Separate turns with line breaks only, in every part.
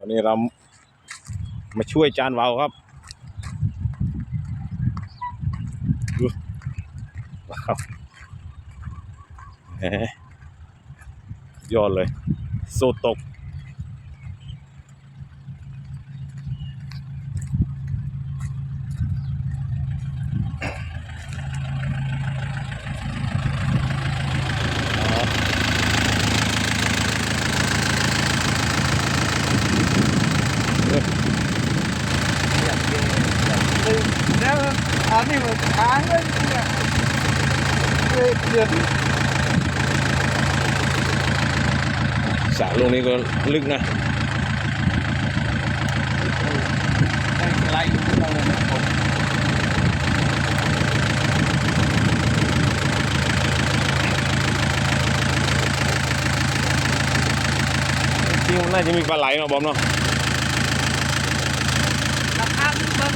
วันนี้เรามาช่วยจานเบาครับว้าวเฮ้ยอดเลย โซตก
แล้วอันนี้มันค้างเลยเนี่ยเดือดเดือด
สระลูกนี้ก็ลึกนะ
ไล่เราเลยนะผม
จริงๆมันน่าจะมีปลาไหลเนาะบอมเนาะ
ราคาเบิ่ง
ปัด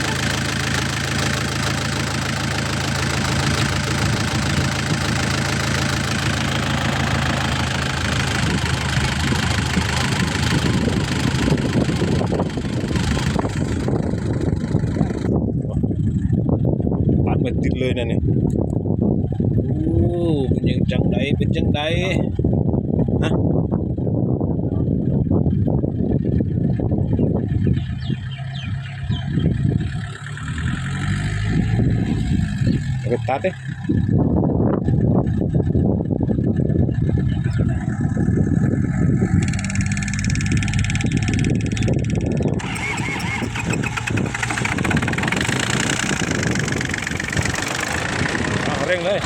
ไม่ติดเลยนะเนี่ยโอ้เป็นยังจังใดเป็นจังใดฮะเอาไปตัดดิเอาเร่ งเลย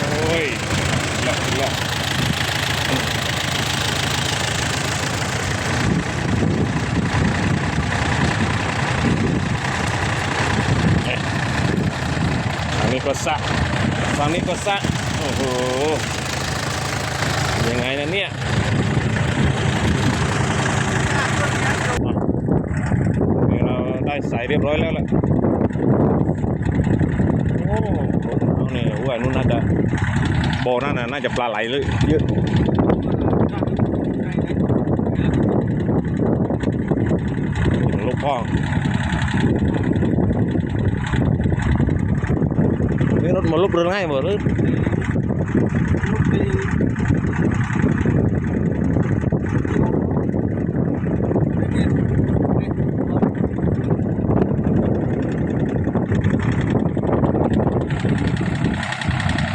โอ้ยหลอกหลอกฝั่งนี้ก็สะฝั่งนี้ก็สะโอ้โห ยังไงนะเนี่ยเราได้ใส่เรียบร้อยแล้วแหละโอ้เอาเนี่ยโอ้ยนู่นน่าจะบ่อนั่นน่ะน่าจะปลาไหลเลยเยอะลูกพ่อนี่รถมาลุกเรือง่ายหมดเลย
เนี่ย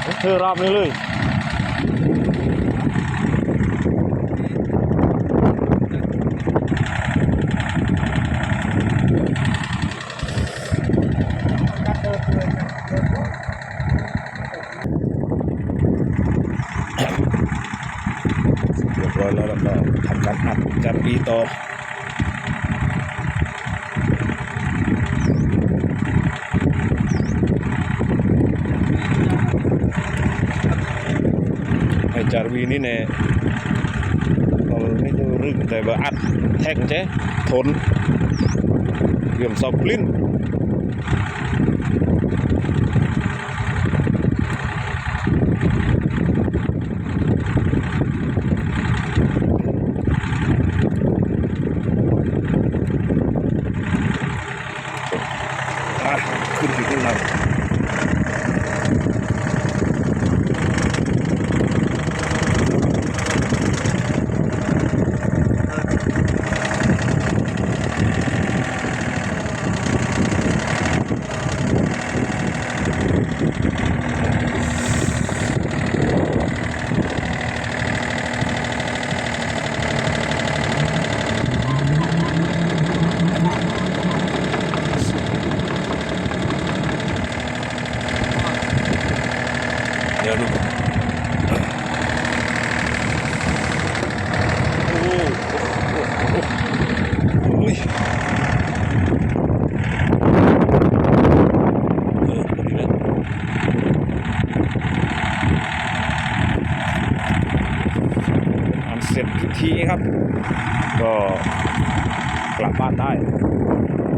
เนี่ย
เธอรอบนี้เลย
กัดเดินเลยนะเดิน
เรียบร้อย แล้วแล้วก็ทำการอัดการปีต่อไอจารวีนี่เนี่ยเราไม่ดูรึกแต่ว่าอัดแท็กเจ๊ทนเยี่ยมสอบกลิ้น อะขึ้น ดี๋ยวดูอ้ยเสร็จพิธีครับ ก็กลับบ้านได้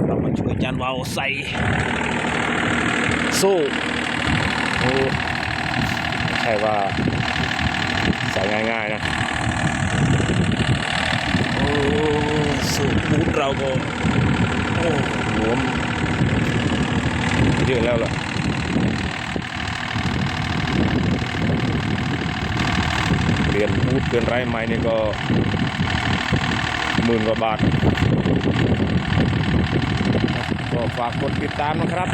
เรามาช่วยจันวาวใส่สู้โอ้ ใช่ว่าใส่ง่ายๆนะโอ้สูตรบูธเราก็โอ้หลวมเยอะแล้วล่ะเปลี่ยนบูธเปลี่ยนไรใหม่นี่ก็หมื่นกว่าบาท ก็ฝากกดติดตามนะครับ